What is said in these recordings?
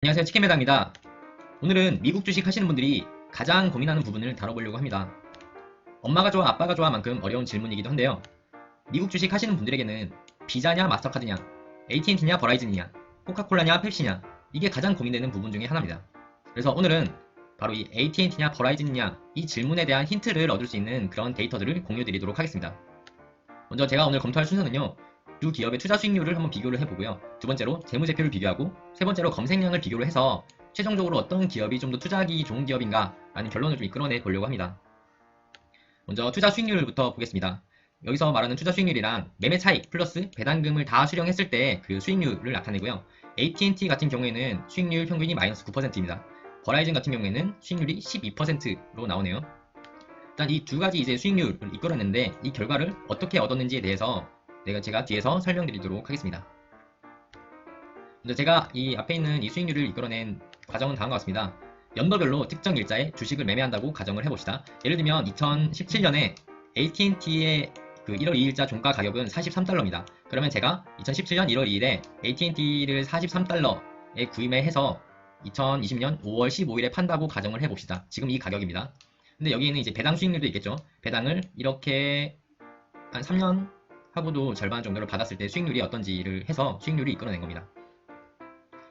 안녕하세요 치킨매다입니다. 오늘은 미국 주식 하시는 분들이 가장 고민하는 부분을 다뤄보려고 합니다. 엄마가 좋아 아빠가 좋아 만큼 어려운 질문이기도 한데요. 미국 주식 하시는 분들에게는 비자냐 마스터카드냐 AT&T냐 버라이즌이냐 코카콜라냐 펩시냐 이게 가장 고민되는 부분 중에 하나입니다. 그래서 오늘은 바로 이 AT&T냐 버라이즌이냐 이 질문에 대한 힌트를 얻을 수 있는 그런 데이터들을 공유 드리도록 하겠습니다. 먼저 제가 오늘 검토할 순서는요. 두 기업의 투자 수익률을 한번 비교를 해보고요. 두 번째로 재무제표를 비교하고 세 번째로 검색량을 비교를 해서 최종적으로 어떤 기업이 좀 더 투자하기 좋은 기업인가 라는 결론을 좀 이끌어내 보려고 합니다. 먼저 투자 수익률부터 보겠습니다. 여기서 말하는 투자 수익률이란 매매 차익 플러스 배당금을 다 수령했을 때 그 수익률을 나타내고요. AT&T 같은 경우에는 수익률 평균이 마이너스 9%입니다. 버라이즌 같은 경우에는 수익률이 12%로 나오네요. 일단 이 두 가지 이제 수익률을 이끌어냈는데 이 결과를 어떻게 얻었는지에 대해서 내가 제가 뒤에서 설명드리도록 하겠습니다. 먼저 제가 이 앞에 있는 이 수익률을 이끌어낸 과정은 다음과 같습니다. 연도별로 특정 일자에 주식을 매매한다고 가정을 해봅시다. 예를 들면 2017년에 AT&T의 그 1월 2일자 종가 가격은 43달러입니다. 그러면 제가 2017년 1월 2일에 AT&T를 43달러에 구매해서 2020년 5월 15일에 판다고 가정을 해봅시다. 지금 이 가격입니다. 근데 여기에는 이제 배당 수익률도 있겠죠. 배당을 이렇게 한 3년 하고도 절반 정도를 받았을 때 수익률이 어떤지를 해서 수익률을 이끌어낸 겁니다.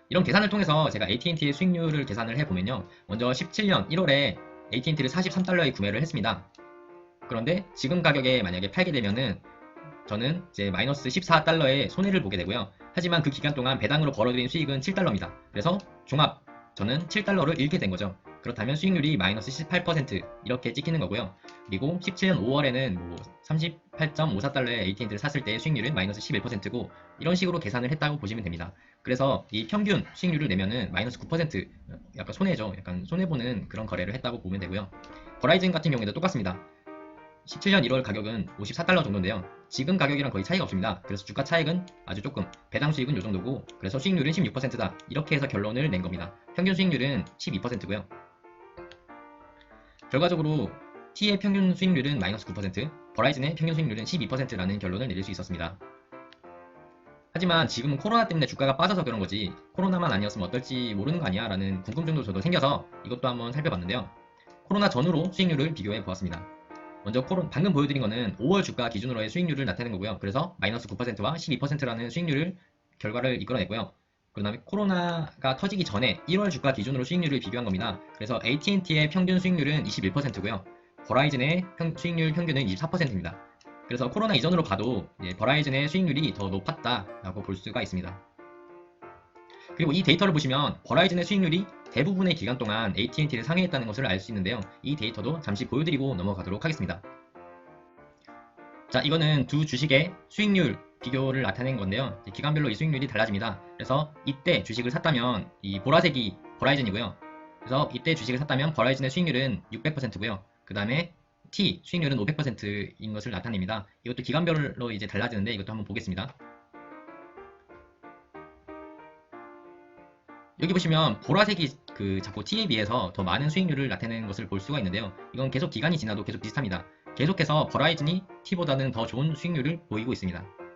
이런 계산을 통해서 제가 AT&T의 수익률을 계산을 해보면요. 먼저 17년 1월에 AT&T를 43달러에 구매를 했습니다. 그런데 지금 가격에 만약에 팔게 되면은 저는 이제 마이너스 14달러의 손해를 보게 되고요. 하지만 그 기간 동안 배당으로 벌어들인 수익은 7달러입니다. 그래서 종합 저는 7달러를 잃게 된 거죠. 그렇다면 수익률이 마이너스 18% 이렇게 찍히는 거고요. 그리고 17년 5월에는 뭐 38.54달러에 AT&T를 샀을 때 수익률은 마이너스 11%고 이런 식으로 계산을 했다고 보시면 됩니다. 그래서 이 평균 수익률을 내면은 마이너스 9% 약간 손해죠. 약간 손해보는 그런 거래를 했다고 보면 되고요. 버라이즌 같은 경우에도 똑같습니다. 17년 1월 가격은 54달러 정도인데요. 지금 가격이랑 거의 차이가 없습니다. 그래서 주가 차익은 아주 조금, 배당 수익은 이 정도고, 그래서 수익률은 16%다. 이렇게 해서 결론을 낸 겁니다. 평균 수익률은 12%고요. 결과적으로 T의 평균 수익률은 마이너스 9%, 버라이즌의 평균 수익률은 12%라는 결론을 내릴 수 있었습니다. 하지만 지금은 코로나 때문에 주가가 빠져서 그런 거지 코로나만 아니었으면 어떨지 모르는 거 아니야 라는 궁금증도 저도 생겨서 이것도 한번 살펴봤는데요. 코로나 전후로 수익률을 비교해 보았습니다. 먼저 코로, 방금 보여드린 거는 5월 주가 기준으로의 수익률을 나타낸 거고요. 그래서 마이너스 9%와 12%라는 수익률을 결과를 이끌어냈고요. 그 다음에 코로나가 터지기 전에 1월 주가 기준으로 수익률을 비교한 겁니다. 그래서 AT&T의 평균 수익률은 21%고요. 버라이즌의 평, 수익률 평균은 24%입니다. 그래서 코로나 이전으로 봐도 예, 버라이즌의 수익률이 더 높았다라고 볼 수가 있습니다. 그리고 이 데이터를 보시면 버라이즌의 수익률이 대부분의 기간 동안 AT&T를 상회했다는 것을 알 수 있는데요. 이 데이터도 잠시 보여드리고 넘어가도록 하겠습니다. 자, 이거는 두 주식의 수익률 비교를 나타낸 건데요. 기간별로 이 수익률이 달라집니다. 그래서 이때 주식을 샀다면 이 보라색이 버라이즌이고요. 그래서 이때 주식을 샀다면 버라이즌의 수익률은 600%고요. 그 다음에 T 수익률은 500%인 것을 나타냅니다. 이것도 기간별로 이제 달라지는데 이것도 한번 보겠습니다. 여기 보시면 보라색이 그 자꾸 T에 비해서 더 많은 수익률을 나타내는 것을 볼 수가 있는데요. 이건 계속 기간이 지나도 계속 비슷합니다. 계속해서 버라이즌이 T보다는 더 좋은 수익률을 보이고 있습니다.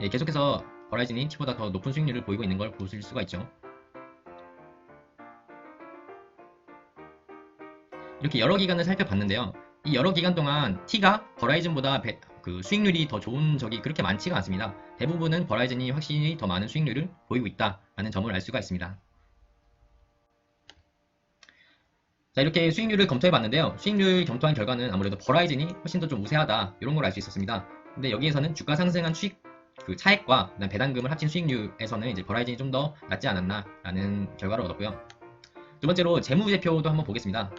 예, 계속해서 버라이즌이 T보다 더 높은 수익률을 보이고 있는 걸 보실 수가 있죠. 이렇게 여러 기간을 살펴봤는데요. 이 여러 기간 동안 T가 버라이즌보다 배, 그 수익률이 더 좋은 적이 그렇게 많지가 않습니다. 대부분은 버라이즌이 확실히 더 많은 수익률을 보이고 있다라는 점을 알 수가 있습니다. 자 이렇게 수익률을 검토해 봤는데요. 수익률 검토한 결과는 아무래도 버라이즌이 훨씬 더 좀 우세하다 이런 걸 알 수 있었습니다. 근데 여기에서는 주가 상승한 수익 그 차액과 그다음 배당금을 합친 수익률에서는 이제 버라이즌이 좀 더 낫지 않았나라는 결과를 얻었고요. 두 번째로 재무제표도 한번 보겠습니다.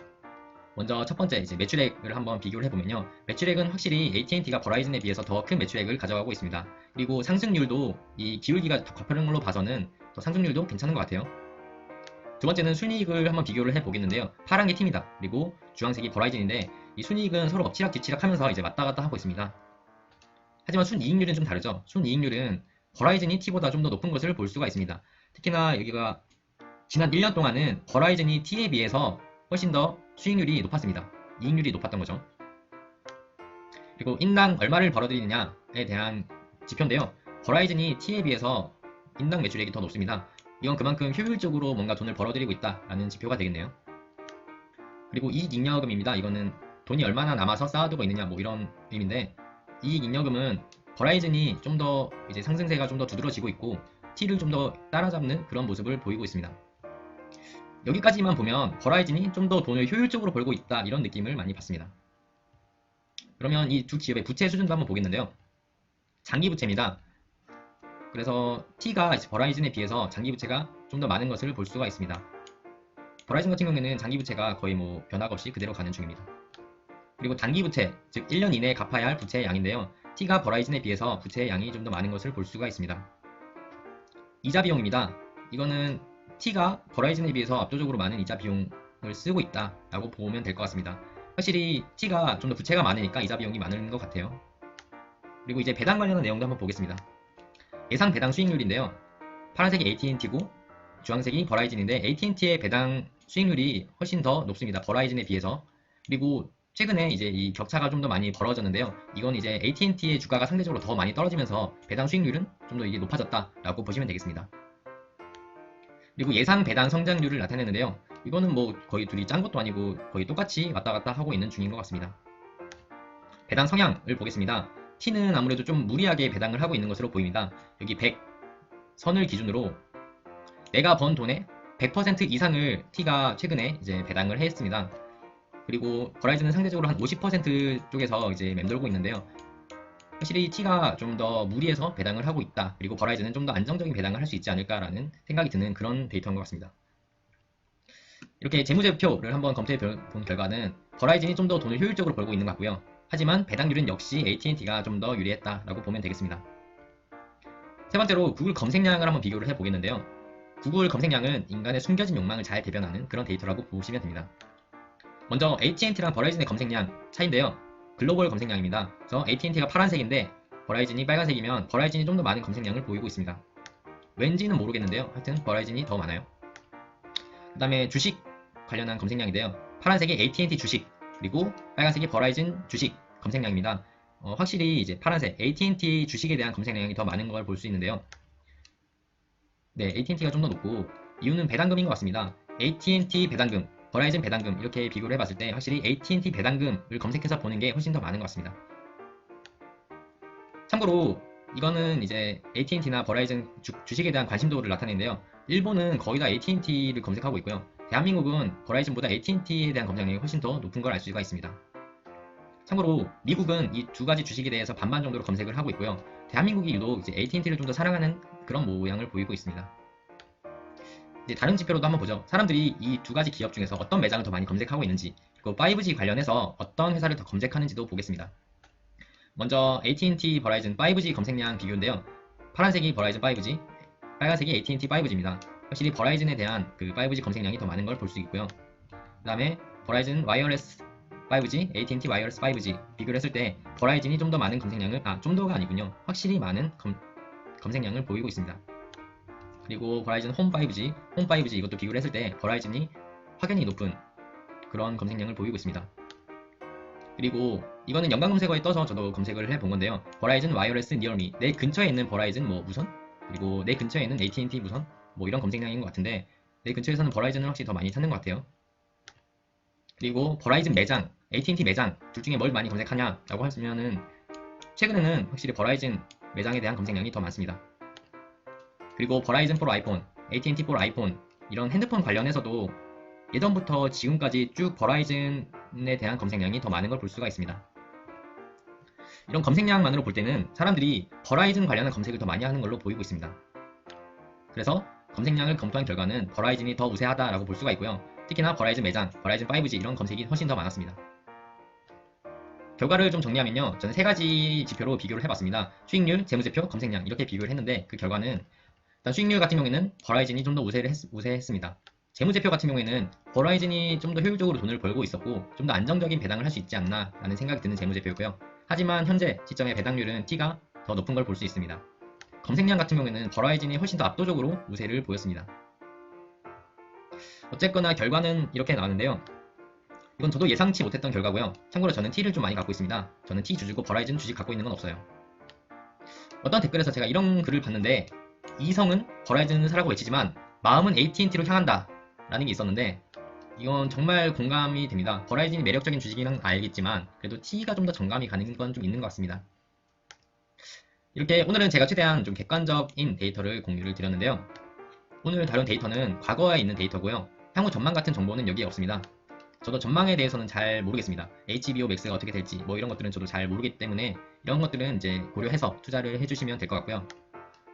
먼저 첫 번째 이제 매출액을 한번 비교를 해보면요. 매출액은 확실히 AT&T가 버라이즌에 비해서 더 큰 매출액을 가져가고 있습니다. 그리고 상승률도 이 기울기가 걸로 봐서는 더 상승률도 괜찮은 것 같아요. 두 번째는 순이익을 한번 비교를 해보겠는데요. 파란 게 팀이다. 그리고 주황색이 버라이즌인데 이 순이익은 서로 엎치락 뒤치락 하면서 이제 왔다 갔다 하고 있습니다. 하지만 순이익률은 좀 다르죠. 순이익률은 버라이즌이 T보다 좀 더 높은 것을 볼 수가 있습니다. 특히나 여기가 지난 1년 동안은 버라이즌이 T에 비해서 훨씬 더 수익률이 높았습니다. 이익률이 높았던 거죠. 그리고 인당 얼마를 벌어들이느냐에 대한 지표인데요. 버라이즌이 T에 비해서 인당 매출액이 더 높습니다. 이건 그만큼 효율적으로 뭔가 돈을 벌어들이고 있다라는 지표가 되겠네요. 그리고 이익 잉여금입니다. 이거는 돈이 얼마나 남아서 쌓아두고 있느냐 뭐 이런 의미인데 이익 잉여금은 버라이즌이 좀 더 이제 상승세가 좀 더 두드러지고 있고 T를 좀 더 따라잡는 그런 모습을 보이고 있습니다. 여기까지만 보면 버라이즌이 좀 더 돈을 효율적으로 벌고 있다 이런 느낌을 많이 받습니다. 그러면 이 두 기업의 부채 수준도 한번 보겠는데요. 장기 부채입니다. 그래서 T가 버라이즌에 비해서 장기 부채가 좀 더 많은 것을 볼 수가 있습니다. 버라이즌 같은 경우에는 장기 부채가 거의 뭐 변화가 없이 그대로 가는 중입니다. 그리고 단기 부채, 즉 1년 이내에 갚아야 할 부채의 양인데요. T가 버라이즌에 비해서 부채의 양이 좀 더 많은 것을 볼 수가 있습니다. 이자 비용입니다. 이거는 T가 버라이즌에 비해서 압도적으로 많은 이자 비용을 쓰고 있다라고 보면 될 것 같습니다. 확실히 T가 좀 더 부채가 많으니까 이자 비용이 많은 것 같아요. 그리고 이제 배당 관련한 내용도 한번 보겠습니다. 예상 배당 수익률인데요. 파란색이 AT&T고 주황색이 버라이즌인데 AT&T의 배당 수익률이 훨씬 더 높습니다. 버라이즌에 비해서. 그리고 최근에 이제 이 격차가 좀 더 많이 벌어졌는데요. 이건 이제 AT&T의 주가가 상대적으로 더 많이 떨어지면서 배당 수익률은 좀 더 이게 높아졌다라고 보시면 되겠습니다. 그리고 예상 배당 성장률을 나타내는데요. 이거는 뭐 거의 둘이 짠 것도 아니고 거의 똑같이 왔다 갔다 하고 있는 중인 것 같습니다. 배당 성향을 보겠습니다. T는 아무래도 좀 무리하게 배당을 하고 있는 것으로 보입니다. 여기 100 선을 기준으로 내가 번 돈의 100% 이상을 T가 최근에 이제 배당을 했습니다. 그리고 버라이즌은 상대적으로 한 50% 쪽에서 이제 맴돌고 있는데요. 확실히 T가 좀 더 무리해서 배당을 하고 있다. 그리고 버라이즌은 좀 더 안정적인 배당을 할 수 있지 않을까라는 생각이 드는 그런 데이터인 것 같습니다. 이렇게 재무제표를 한번 검토해 본 결과는 버라이즌이 좀 더 돈을 효율적으로 벌고 있는 것 같고요. 하지만 배당률은 역시 AT&T가 좀 더 유리했다라고 보면 되겠습니다. 세 번째로 구글 검색량을 한번 비교를 해 보겠는데요. 구글 검색량은 인간의 숨겨진 욕망을 잘 대변하는 그런 데이터라고 보시면 됩니다. 먼저 AT&T랑 버라이즌의 검색량 차인데요. 글로벌 검색량입니다. 그래서 AT&T가 파란색인데 버라이즌이 빨간색이면 버라이즌이 좀 더 많은 검색량을 보이고 있습니다. 왠지는 모르겠는데요. 하여튼 버라이즌이 더 많아요. 그 다음에 주식 관련한 검색량인데요. 파란색이 AT&T 주식 그리고 빨간색이 버라이즌 주식 검색량입니다. 어, 확실히 이제 파란색 AT&T 주식에 대한 검색량이 더 많은 걸 볼 수 있는데요. 네, AT&T가 좀 더 높고 이유는 배당금인 것 같습니다. AT&T 배당금, 버라이즌 배당금 이렇게 비교를 해봤을 때 확실히 AT&T 배당금을 검색해서 보는 게 훨씬 더 많은 것 같습니다. 참고로 이거는 이제 AT&T나 버라이즌 주, 주식에 대한 관심도를 나타내는데요. 일본은 거의 다 AT&T를 검색하고 있고요. 대한민국은 버라이즌보다 AT&T에 대한 검색량이 훨씬 더 높은 걸 알 수가 있습니다. 참고로 미국은 이 두 가지 주식에 대해서 반반 정도로 검색을 하고 있고요. 대한민국이 유독 이제 AT&T를 좀 더 사랑하는 그런 모양을 보이고 있습니다. 다른 지표로도 한번 보죠. 사람들이 이 두 가지 기업 중에서 어떤 매장을 더 많이 검색하고 있는지, 그리고 5G 관련해서 어떤 회사를 더 검색하는지도 보겠습니다. 먼저 AT&T 버라이즌 5G 검색량 비교인데요. 파란색이 버라이즌 5G, 빨간색이 AT&T 5G입니다. 확실히 버라이즌에 대한 그 5G 검색량이 더 많은 걸 볼 수 있고요. 그 다음에 버라이즌 와이어레스 5G, AT&T 와이어레스 5G 비교를 했을 때 버라이즌이 좀 더 많은 검색량을 아 좀 더가 아니군요. 확실히 많은 검, 검색량을 보이고 있습니다. 그리고 버라이즌 홈 5G, 홈 5G 이것도 비교를 했을 때 버라이즌이 확연히 높은 그런 검색량을 보이고 있습니다. 그리고 이거는 연관 검색어에 떠서 저도 검색을 해본 건데요. 버라이즌 와이어레스 니어미 내 근처에 있는 버라이즌 뭐 무선 그리고 내 근처에 있는 AT&T 무선 뭐 이런 검색량인 것 같은데 내 근처에서는 버라이즌을 확실히 더 많이 찾는 것 같아요. 그리고 버라이즌 매장, AT&T 매장 둘 중에 뭘 많이 검색하냐라고 하시면은 최근에는 확실히 버라이즌 매장에 대한 검색량이 더 많습니다. 그리고 버라이즌 포 아이폰, AT&T 포 아이폰 이런 핸드폰 관련해서도 예전부터 지금까지 쭉 버라이즌에 대한 검색량이 더 많은 걸 볼 수가 있습니다. 이런 검색량만으로 볼 때는 사람들이 버라이즌 관련한 검색을 더 많이 하는 걸로 보이고 있습니다. 그래서 검색량을 검토한 결과는 버라이즌이 더 우세하다라고 볼 수가 있고요. 특히나 버라이즌 매장, 버라이즌 5G 이런 검색이 훨씬 더 많았습니다. 결과를 좀 정리하면요. 저는 세 가지 지표로 비교를 해봤습니다. 수익률, 재무제표, 검색량 이렇게 비교를 했는데 그 결과는 일단 수익률 같은 경우에는 버라이즌이 좀더 우세했습니다. 재무제표 같은 경우에는 버라이즌이 좀 더 효율적으로 돈을 벌고 있었고 좀 더 안정적인 배당을 할 수 있지 않나 라는 생각이 드는 재무제표였고요. 하지만 현재 시점의 배당률은 T가 더 높은 걸 볼 수 있습니다. 검색량 같은 경우에는 버라이즌이 훨씬 더 압도적으로 우세를 보였습니다. 어쨌거나 결과는 이렇게 나왔는데요. 이건 저도 예상치 못했던 결과고요. 참고로 저는 T를 좀 많이 갖고 있습니다. 저는 T 주주고 버라이즌 주식 갖고 있는 건 없어요. 어떤 댓글에서 제가 이런 글을 봤는데 이성은 버라이즌을 사라고 외치지만 마음은 AT&T로 향한다 라는 게 있었는데 이건 정말 공감이 됩니다. 버라이즌이 매력적인 주식이는 알겠지만 그래도 T가 좀 더 정감이 가는 건 좀 있는 것 같습니다. 이렇게 오늘은 제가 최대한 좀 객관적인 데이터를 공유를 드렸는데요. 오늘 다룬 데이터는 과거에 있는 데이터고요. 향후 전망 같은 정보는 여기에 없습니다. 저도 전망에 대해서는 잘 모르겠습니다. HBO Max가 어떻게 될지 뭐 이런 것들은 저도 잘 모르기 때문에 이런 것들은 이제 고려해서 투자를 해주시면 될 것 같고요.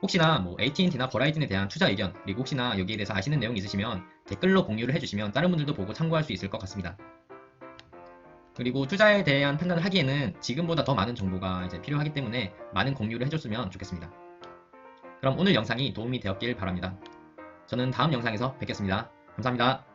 혹시나 뭐 AT&T나 버라이즌에 대한 투자 의견 그리고 혹시나 여기에 대해서 아시는 내용이 있으시면 댓글로 공유를 해주시면 다른 분들도 보고 참고할 수 있을 것 같습니다. 그리고 투자에 대한 판단을 하기에는 지금보다 더 많은 정보가 이제 필요하기 때문에 많은 공유를 해줬으면 좋겠습니다. 그럼 오늘 영상이 도움이 되었길 바랍니다. 저는 다음 영상에서 뵙겠습니다. 감사합니다.